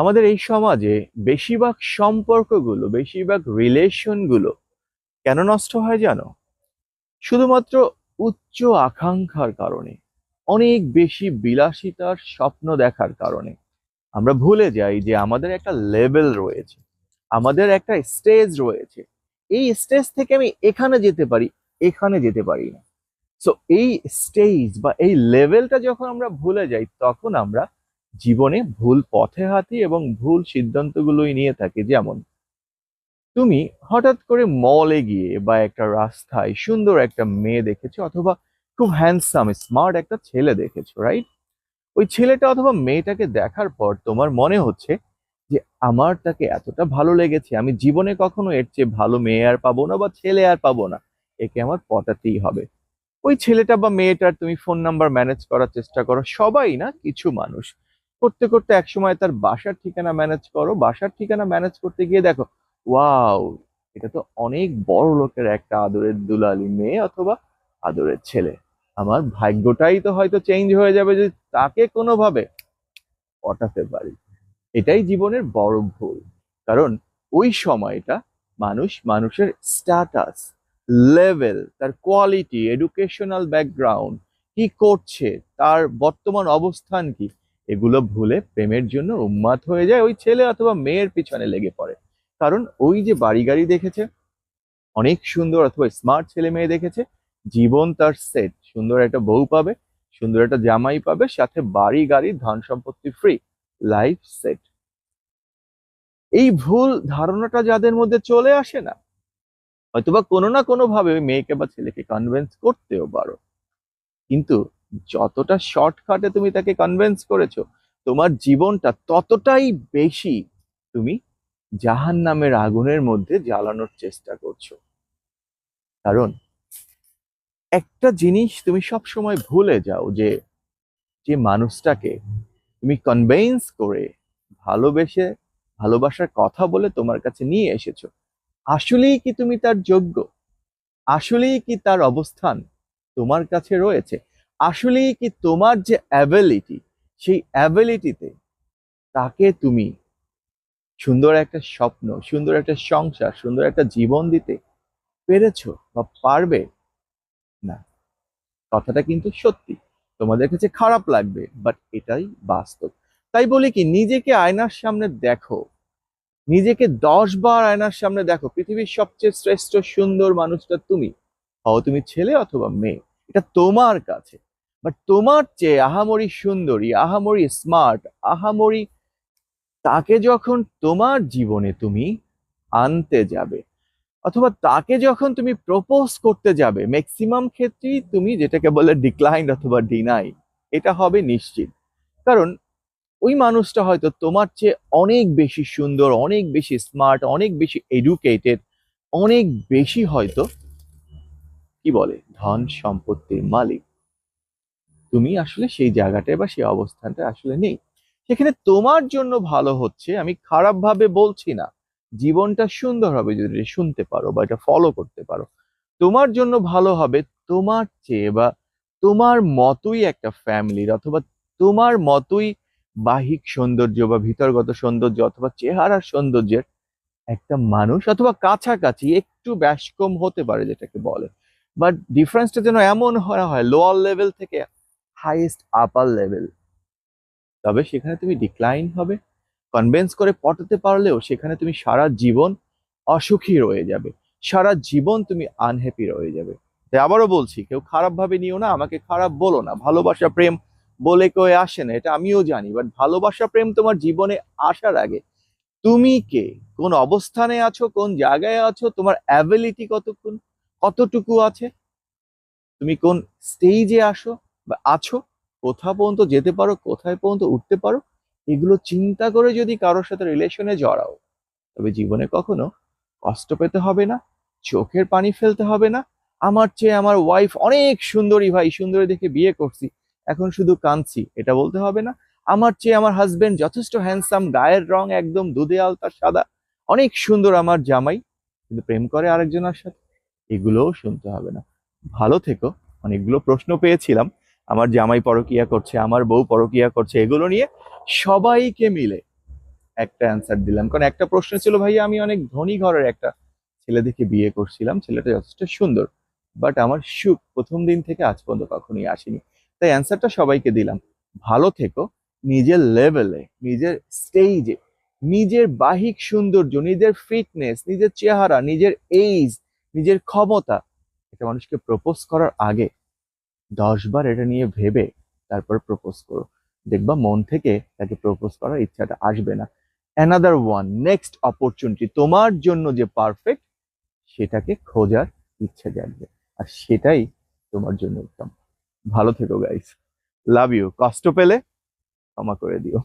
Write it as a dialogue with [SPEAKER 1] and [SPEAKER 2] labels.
[SPEAKER 1] আমাদের এই সমাজে বেশিরভাগ সম্পর্কগুলো, বেশিরভাগ রিলেশনগুলো কেন নষ্ট হয় জানো? শুধুমাত্র উচ্চ আকাঙ্ক্ষার কারণে, অনেক বেশি বিলাসিতার স্বপ্ন দেখার কারণে। আমরা ভুলে যাই যে আমাদের একটা লেভেল রয়েছে, আমাদের একটা স্টেজ রয়েছে। এই স্টেজ থেকে আমি এখানে যেতে পারি, এখানে যেতে পারি না। সো এই স্টেজ বা এই লেভেলটা যখন আমরা ভুলে যাই, তখন আমরা জীবনে ভুল পথে হাঁটি এবং ভুল সিদ্ধান্তগুলোই নিয়ে থাকি। যেমন, তুমি হঠাৎ করে মলে গিয়ে বা একটা রাস্তায় সুন্দর একটা মেয়ে দেখেছ অথবা খুব হ্যান্ডসাম স্মার্ট একটা ছেলে দেখেছ রাইট ওই ছেলেটা অথবা মেয়েটাকে দেখার পর তোমার মনে হচ্ছে যে, আমার তাকে এতটা ভালো লেগেছে, আমি জীবনে কখনো এর চেয়ে ভালো মেয়ে আর পাবো না বা ছেলে আর পাবো না, একে আমার পটাতেই হবে। ওই ছেলেটা বা মেয়েটার তুমি ফোন নাম্বার ম্যানেজ করার চেষ্টা করো, সবাই না, কিছু মানুষ। করতে করতে একসময় তার বাসার ঠিকানা ম্যানেজ করো। বাসার ঠিকানা ম্যানেজ করতে গিয়ে দেখো ওয়াও এটা তো অনেক বড় লোকের একটা আদরের দুলালি মেয়ে অথবা আদরের ছেলে। আমার ভাগ্যটাই তো হয়তো চেঞ্জ হয়ে যাবে যদি তাকে কোনোভাবে পটাতে পারি। এটাই জীবনের বড় ভুল। কারণ ওই সময়টা মানুষ, মানুষের স্ট্যাটাস লেভেল তার কোয়ালিটি এডুকেশনাল ব্যাকগ্রাউন্ড কি করছে, তার বর্তমান অবস্থান কি এগুলো ভুলে প্রেমের জন্য উন্মাদ হয়ে যায় ওই ছেলে অথবা মেয়ের পিছনে লেগে পড়ে। কারণ ওই যে বাড়ি গাড়ি দেখেছে, অনেক সুন্দর অথবা স্মার্ট ছেলে মেয়ে দেখেছে, জীবন তার সেট সুন্দর একটা বউ পাবে, সুন্দর একটা জামাই পাবে, সাথে বাড়ি গাড়ি ধন সম্পত্তি ফ্রি লাইফ সেট এই ভুল ধারণাটা যাদের মধ্যে চলে আসে না, হয়তোবা কোনো না কোনো ভাবে ওই মেয়েকে বা ছেলেকে কনভিন্স করতেও পারো। কিন্তু যতটা শর্টকাটে তুমি তাকে কনভিন্স করেছ, তোমার জীবনটা ততটাই বেশি তুমি জাহান নামের আগুনের মধ্যে জ্বালানোর চেষ্টা করছ। কারণ একটা জিনিস তুমি সব সময় ভুলে যাও যে যে মানুষটাকে তুমি কনভেন্স করে ভালোবেসে, ভালোবাসার কথা বলে তোমার কাছে নিয়ে এসেছ, আসলেই কি তুমি তার যোগ্য? আসলেই কি তার অবস্থান তোমার কাছে রয়েছে? আসলেই কি তোমার যে অ্যাবিলিটি সেই অ্যাবিলিটিতে তাকে তুমি সুন্দর একটা স্বপ্ন, সুন্দর একটা সংসার, সুন্দর একটা জীবন দিতে পেরেছ বা পারবে? না। কথাটা কিন্তু সত্যি। তোমাদের কাছে খারাপ লাগবে বাট এটাই বাস্তব। তাই বলি কি, নিজেকে আয়নার সামনে দেখো। নিজেকে দশ বার আয়নার সামনে দেখো। পৃথিবীর সবচেয়ে শ্রেষ্ঠ সুন্দর মানুষটা তুমি। হও তুমি ছেলে অথবা মেয়ে। এটা তোমার কাছে। বাট তোমার চেয়ে আহামরি সুন্দরী, আহামরি স্মার্ট আহামরি তাকে যখন তোমার জীবনে তুমি আনতে যাবে, অথবা তাকে যখন তুমি প্রপোজ করতে যাবে ম্যাক্সিমাম ক্ষেত্রেই তুমি যেটাকে বলে ডিক্লাইন অথবা ডিনাই এটা হবে নিশ্চিত। কারণ ওই মানুষটা হয়তো তোমার চেয়ে অনেক বেশি সুন্দর, অনেক বেশি স্মার্ট অনেক বেশি এডুকেটেড অনেক বেশি হয়তো, কি বলে, ধন সম্পত্তির মালিক। তুমি আসলে সেই জায়গাটায় বা সেই অবস্থানটা আসলে নেই। সেখানে তোমার জন্য ভালো হচ্ছে, আমি খারাপ ভাবে বলছি না। জীবনটা সুন্দর হবে যদি শুনতে পারো বা এটা ফলো করতে পারো। তোমার জন্য ভালো হবে তোমার চেয়ে বা তোমার মতোই একটা ফ্যামিলির অথবা তোমার মতোই বাহিক সৌন্দর্য বা ভিতরগত সৌন্দর্য অথবা চেহারার সৌন্দর্যের একটা মানুষ অথবা কাছাকাছি একটু ব্যস্কম হতে পারে যেটাকে বলে। বাট ডিফারেন্সটা যেন এমন হয় লোয়ার লেভেল থেকে হাইয়েস্ট আপার লেভেল তবে সেখানে তুমি ডিক্লাইন হবে। কনভেন্স করে পটাতে পারলেও সেখানে তুমি সারা জীবন অসুখী রয়ে যাবে। সারা জীবন তুমি আনহ্যাপি রয়ে যাবে। তাই আবারও বলছি, কেউ খারাপ ভাবে নিও না, আমাকে খারাপ বলো না। ভালোবাসা, প্রেম বলে কেউ আসে না, এটা আমিও জানি। বাট ভালোবাসা, প্রেম তোমার জীবনে আসার আগে তুমি কে? কোন অবস্থানে আছো? কোন জায়গায় আছো? তোমার অ্যাবিলিটি কতক্ষণ? কতটুকু আছে? তুমি কোন স্টেজে আসো? আছো, কোথা পর্যন্ত যেতে পারো, কোথায় পর্যন্ত উঠতে পারো, এগুলো চিন্তা করে যদি কারোর সাথে রিলেশনে জড়াও, তবে জীবনে কখনো কষ্ট পেতে হবে না, চোখের পানি ফেলতে হবে না। আমার চেয়ে আমার ওয়াইফ অনেক সুন্দরী ভাই, সুন্দরী দেখে বিয়ে করছি, এখন শুধু কাঁদছি, এটা বলতে হবে না। আমার চেয়ে আমার হাজবেন্ড যথেষ্ট হ্যান্ডসাম গায়ের রং একদম দুধে আলতা সাদা, অনেক সুন্দর আমার জামাই, কিন্তু প্রেম করে আরেকজনের সাথে, এগুলোও শুনতে হবে না। ভালো থেকো, অনেকগুলো প্রশ্ন পেয়েছিলাম। আমার জামাই পরকিয়া করছে, আমার বউ পরকিয়া করছে, এগুলো নিয়ে সবাইকে মিলে একটা অ্যান্সার দিলাম। কারণ একটা প্রশ্ন ছিল, ভাইয়া, আমি অনেক ধনী ঘরের একটা ছেলে দেখে বিয়ে করছিলাম, ছেলেটা যথেষ্ট সুন্দর বাট আমার সুখ প্রথম দিন থেকে আজ পর্যন্ত কখনোই আসেনি। তাই অ্যান্সারটা সবাইকে দিলাম। ভালো থেকো, নিজের লেভেলে নিজের স্টেজে নিজের বাহিক সৌন্দর্য, নিজের ফিটনেস নিজের চেহারা, নিজের এইজ নিজের ক্ষমতা এটা মানুষকে প্রপোজ করার আগে দশ বার এটা নিয়ে ভেবে তারপর প্রপোজ করো। দেখবা মন থেকে তাকে প্রপোজ করার ইচ্ছাটা আসবে না। অ্যানাদার ওয়ান নেক্সট অপরচুনিটি তোমার জন্য যে পারফেক্ট সেটাকে খোঁজার ইচ্ছা জাগবে। আর সেটাই তোমার জন্য উত্তম। ভালো থেকো গাইস লাভ ইউ কষ্ট পেলে ক্ষমা করে দিও।